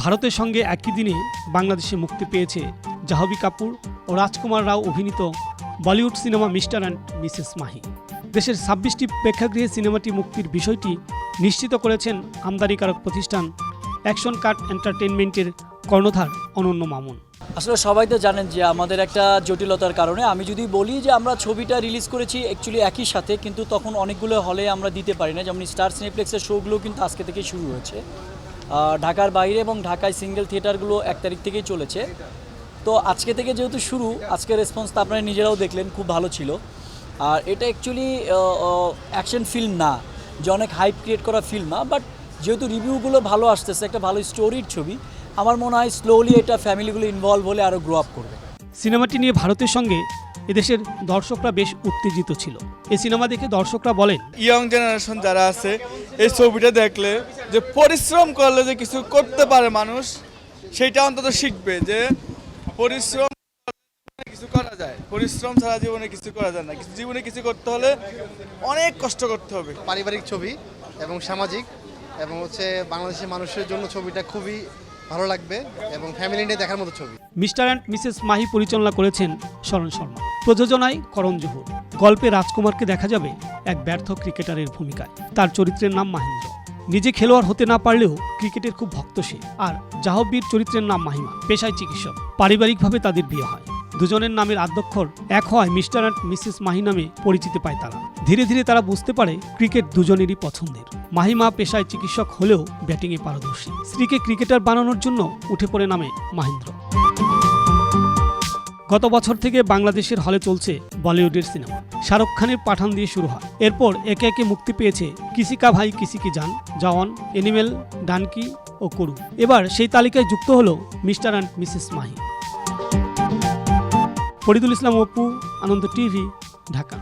ভারতের সঙ্গে একই দিনে বাংলাদেশে মুক্তি পেয়েছে জাহ্নবী কাপুর ও রাজকুমার রাও অভিনীত Bollywood cinema Mr and Mrs Mahi. দেশের ছাব্বিশটি প্রেক্ষাগৃহে সিনেমাটি মুক্তির বিষয়টি নিশ্চিত করেছেন আমদানিকারক প্রতিষ্ঠান অ্যাকশন কার্ট এন্টারটেনমেন্টের কর্ণধার অনন্য মামুন। আসলে সবাই তো জানেন যে আমাদের একটা জটিলতার কারণে আমি যদি বলি যে আমরা ছবিটা রিলিজ করেছি অ্যাকচুয়ালি একই সাথে, কিন্তু তখন অনেকগুলো হলে আমরা দিতে পারি না। যেমন স্টার সিনেপ্লেক্সের শোগুলো কিন্তু আজকে থেকে শুরু হয়েছে। ঢাকার বাইরে এবং ঢাকায় সিঙ্গেল থিয়েটারগুলো এক তারিখ থেকেই চলেছে। তো আজকে থেকে যেহেতু শুরু আজকের রেসপন্স তো আপনারা নিজেরাও দেখলেন খুব ভালো ছিল। আর এটা অ্যাকচুয়ালি অ্যাকশন ফিল্ম না যে অনেক হাইপ ক্রিয়েট করা ফিল্ম না বাট যেহেতু রিভিউগুলো ভালো আসতেছে একটা ভালো স্টোরির ছবি আমার মনে হয় স্লোলি এটা ফ্যামিলিগুলো ইনভলভ হলে আরও গ্রো আপ করবে। সিনেমাটি নিয়ে ভারতের সঙ্গে এদেশের দর্শকরা বেশ উত্তেজিত ছিল। এই সিনেমা দেখে দর্শকরা বলেন ইয়ং জেনারেশন যারা আছে এই ছবিটা দেখলে যে পরিশ্রম করলে যে কিছু করতে পারে মানুষ সেটা অন্তত শিখবে যে পরিশ্রম কিছু করা যায়। পরিশ্রম ছাড়া জীবনে কিছু করা যায় না। কিছু জীবনে কিছু করতে হলে অনেক কষ্ট করতে হবে। পারিবারিক ছবি এবং সামাজিক এবং হচ্ছে বাংলাদেশের মানুষের জন্য ছবিটা খুবই ভালো লাগবে এবং ফ্যামিলি নিয়ে দেখার মতো ছবি। মিস্টার অ্যান্ড মিসেস মাহি পরিচালনা করেছেন শরণ শর্মা। প্রযোজনায় করণ জোহর। গল্পে রাজকুমারকে দেখা যাবে এক ব্যর্থ ক্রিকেটারের ভূমিকায়। তার চরিত্রের নাম মাহেন্দ্র। নিজে খেলোয়াড় হতে না পারলেও ক্রিকেটের খুব ভক্ত সে। আর জাহব্বীর চরিত্রের নাম মাহিমা, পেশায় চিকিৎসক। পারিবারিকভাবে তাদের বিয়ে হয়। দুজনের নামের আদ্যক্ষর এক হয় মিস্টার অ্যান্ড মিসেস মাহি নামে পরিচিতি পায় তারা। ধীরে ধীরে তারা বুঝতে পারে ক্রিকেট দুজনেরই পছন্দের। মাহিমা পেশায় চিকিৎসক হলেও ব্যাটিংয়ে পারদর্শী। স্ত্রীকে ক্রিকেটার বানানোর জন্য উঠে পড়ে নামে মাহেন্দ্র। গত বছর থেকে বাংলাদেশের হলে চলছে বলিউডের সিনেমা। শাহরুখ খানের পাঠান দিয়ে শুরু হয়। এরপর একে একে মুক্তি পেয়েছে কিসিকা ভাই কিসিকি যান জওয়ান, এনিমেল, ডানকি ও করু। এবার সেই তালিকায় যুক্ত হলো Mr and Mrs Mahi. Faridul Islam Apu, Ananda TV, Dhaka.